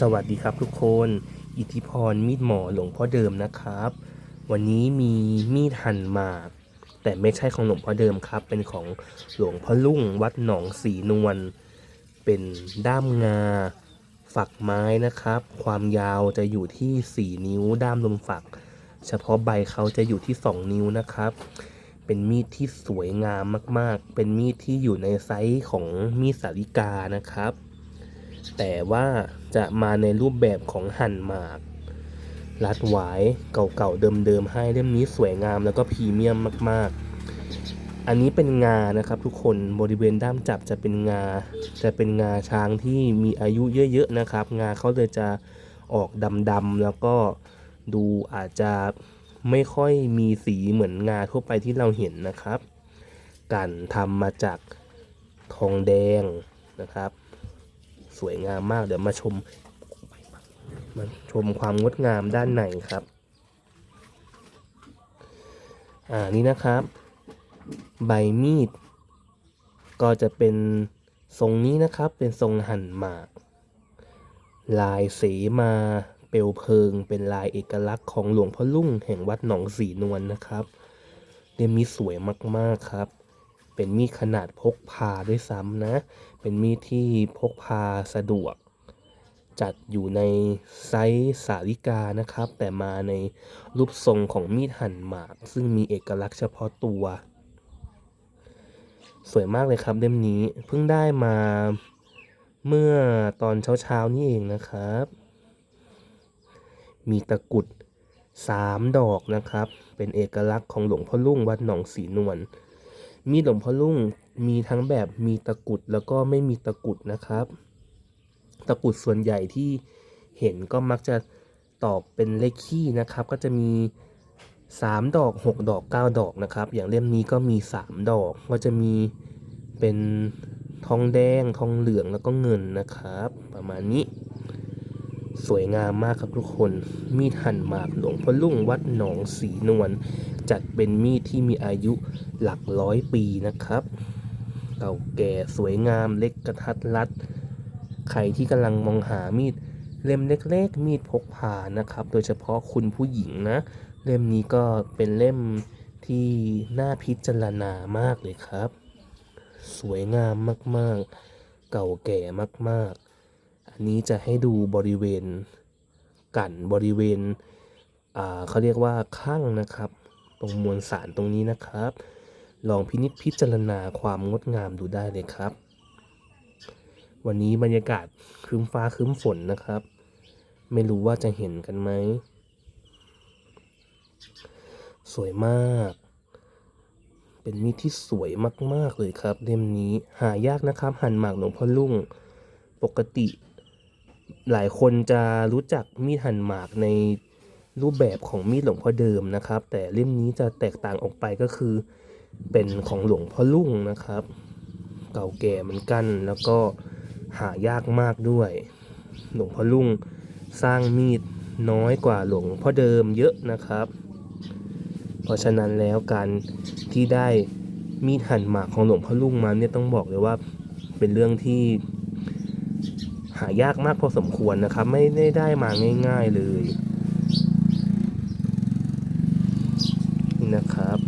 สวัสดีครับทุกคน อิทธิพรมีดหมอหลวงพ่อเดิมนะครับ วันนี้มีมีดหั่นหมาก แต่ไม่ใช่ของหลวงพ่อเดิมครับ เป็นของหลวงพ่อลุ่งวัดหนองสีนวล เป็นด้ามงา ฝักไม้นะครับ ความยาวจะอยู่ที่ 4 นิ้ว ด้ามลมฝัก เฉพาะใบเขาจะอยู่ที่ 2 นิ้วนะครับ เป็นมีดที่สวยงามมากๆ เป็นมีดที่อยู่ในไซส์ของมีดสาริกานะครับ แต่ว่า จะมาในรูปแบบของหั่นหมาก รัดหวายเก่าๆเดิมๆให้เล่มนี้สวยงามแล้วก็พรีเมียมมากๆ อันนี้เป็นงานะครับทุกคนบริเวณด้ามจับจะเป็นงา จะเป็นงาช้างที่มีอายุเยอะๆนะครับ งาเขาเลยจะออกดำๆแล้วก็ดูอาจจะไม่ค่อยมีสีเหมือนงาทั่วไปที่เราเห็นนะครับการทำมาจากทองแดงนะครับ สวยงามมาก เดี๋ยวมาชมมาชมความงดงามด้านในครับ อ่านี่นะครับ ใบมีด ก็จะเป็นทรงนี้นะครับ เป็นทรงหั่นหมาก ลายเสมาเปลวเพลิง เป็นลายเอกลักษณ์ของหลวงพ่อลุ่งแห่งวัดหนองสีนวลนะครับเล่มนี้สวยมากๆครับ เป็นมีดขนาดพกพาด้วยซ้ำนะ เป็นมีดที่พกพาสะดวก จัดอยู่ในไซส์สาริกานะครับ แต่มาในรูปทรงของมีดหั่นหมาก ซึ่งมีเอกลักษณ์เฉพาะตัว สวยมากเลยครับเล่มนี้เพิ่งได้มาเมื่อตอนเช้าๆนี่เองนะครับ มีตะกุดสามดอกนะครับ เป็นเอกลักษณ์ของหลวงพ่อลุ่งวัดหนองสีนวล มีดหลวงพ่อลุ่งมีทั้งแบบมีตะกุดแล้วก็ไม่มีตะกุดนะครับ ตะกุดส่วนใหญ่ที่เห็นก็มักจะตอบเป็นเลขคี่นะครับ ก็จะมี 3 ดอก 6 ดอก 9 ดอกนะครับ อย่างเล่มนี้ก็มี 3 ดอกก็จะมีเป็นทองแดงทองเหลืองแล้วก็เงินนะครับ ประมาณนี้ สวยงามมากครับทุกคน มีดหั่นหมากหลวงพ่อลุ่งวัดหนองสีนวลจัดเป็นมีดที่มีอายุหลักร้อยปีนะครับ เก่าแก่สวยงามเล็กกระทัดรัด ใครที่กำลังมองหามีดเล่มเล็กๆ มีดพกพานะครับ โดยเฉพาะคุณผู้หญิงนะ เล่มนี้ก็เป็นเล่มที่น่าพิจารณามากเลยครับ สวยงามมากๆ เก่าแก่มากๆ นี้จะให้ดูบริเวณกันบริเวณเขาเรียกว่าข้างนะครับ ตรงมวลสารตรงนี้นะครับ ลองพินิจพิจารณาความงดงามดูได้เลยครับ วันนี้บรรยากาศครึ้มฟ้าครึ้มฝนนะครับ ไม่รู้ว่าจะเห็นกันไหม สวยมาก เป็นมีดที่สวยมาก ๆ เลยครับ เล่มนี้หายากนะครับ หั่นหมากหลวงพ่อลุ่งปกติ หลายคนจะรู้จักมีดหั่นหมากในรูปแบบของมีดหลวงพ่อเดิมนะครับ แต่เล่มนี้จะแตกต่างออกไปก็คือเป็นของหลวงพ่อลุ่งนะครับ เก่าแก่เหมือนกันแล้วก็หายากมากด้วย หลวงพ่อลุ่งสร้างมีดน้อยกว่าหลวงพ่อเดิมเยอะนะครับ เพราะฉะนั้นแล้วการที่ได้มีดหั่นหมากของหลวงพ่อลุ่งมาเนี่ยต้องบอกเลยว่าเป็นเรื่องที่ หายากมากพอสมควรนะครับ ไม่ได้ได้มาง่าย ๆเลยนี่นะครับ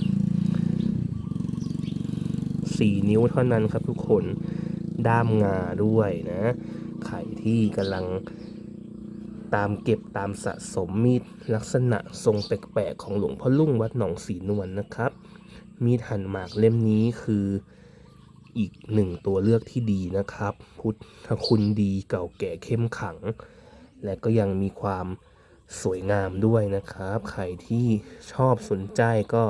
สี่นิ้วเท่านั้นครับทุกคนด้ามงาด้วยนะใครที่กำลังตามเก็บตามสะสมมีดลักษณะทรงแปลกๆของหลวงพ่อลุ่งวัดหนองสีนวลนะครับ มีดหั่นหมากเล่มนี้คือ อีกหนึ่งตัวเลือกที่ดีนะครับ พุทธคุณดีเก่าแก่เข้มขัง และก็ยังมีความสวยงามด้วยนะครับ ใครที่ชอบสนใจก็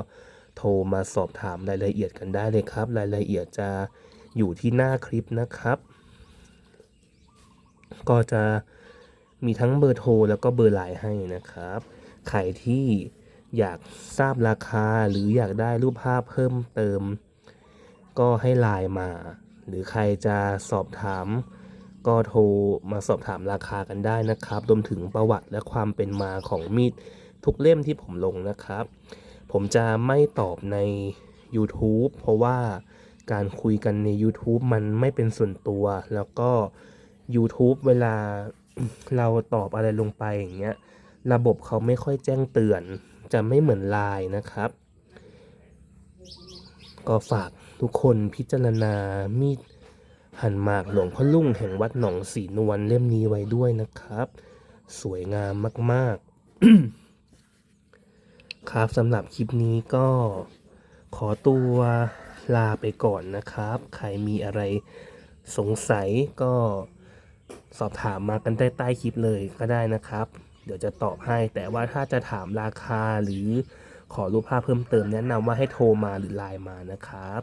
โทรมาสอบถามรายละเอียดกันได้เลยครับ รายละเอียดจะอยู่ที่หน้าคลิปนะครับ ก็จะมีทั้งเบอร์โทรแล้วก็เบอร์ไลน์ให้นะครับ ใครที่อยากทราบราคาหรืออยากได้รูปภาพเพิ่มเติม ก็ให้ไลน์มา หรือใครจะสอบถาม ก็โทรมาสอบถามราคากันได้นะครับรวมถึงประวัติและความเป็นมาของมีดทุกเล่มที่ผมลงนะครับ ผมจะไม่ตอบใน YouTube เพราะว่าการคุยกันใน YouTube มันไม่เป็นส่วนตัว แล้วก็ YouTube เวลาเราตอบอะไรลงไปอย่างเงี้ย ระบบเขาไม่ค่อยแจ้งเตือน จะไม่เหมือนไลน์นะครับ ก็ฝาก ทุกคนพิจารณามีดหันหมากหลวงพ่อลุ่งแห่งวัดหนองสีนวลเล่มนี้ไว้ด้วยนะครับ สวยงามมาก ๆ ครับสำหรับคลิปนี้ก็ขอตัวลาไปก่อนนะครับ ใครมีอะไรสงสัยก็สอบถามมากันใต้ใต้คลิปเลยก็ได้นะครับ เดี๋ยวจะตอบให้แต่ว่าถ้าจะถามราคาหรือ ขอรูปภาพเพิ่มเติมแนะนำว่าให้โทรมาหรือไลน์มานะครับ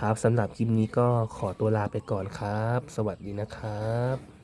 ครับสำหรับคลิปนี้ก็ขอตัวลาไปก่อนครับ สวัสดีนะครับ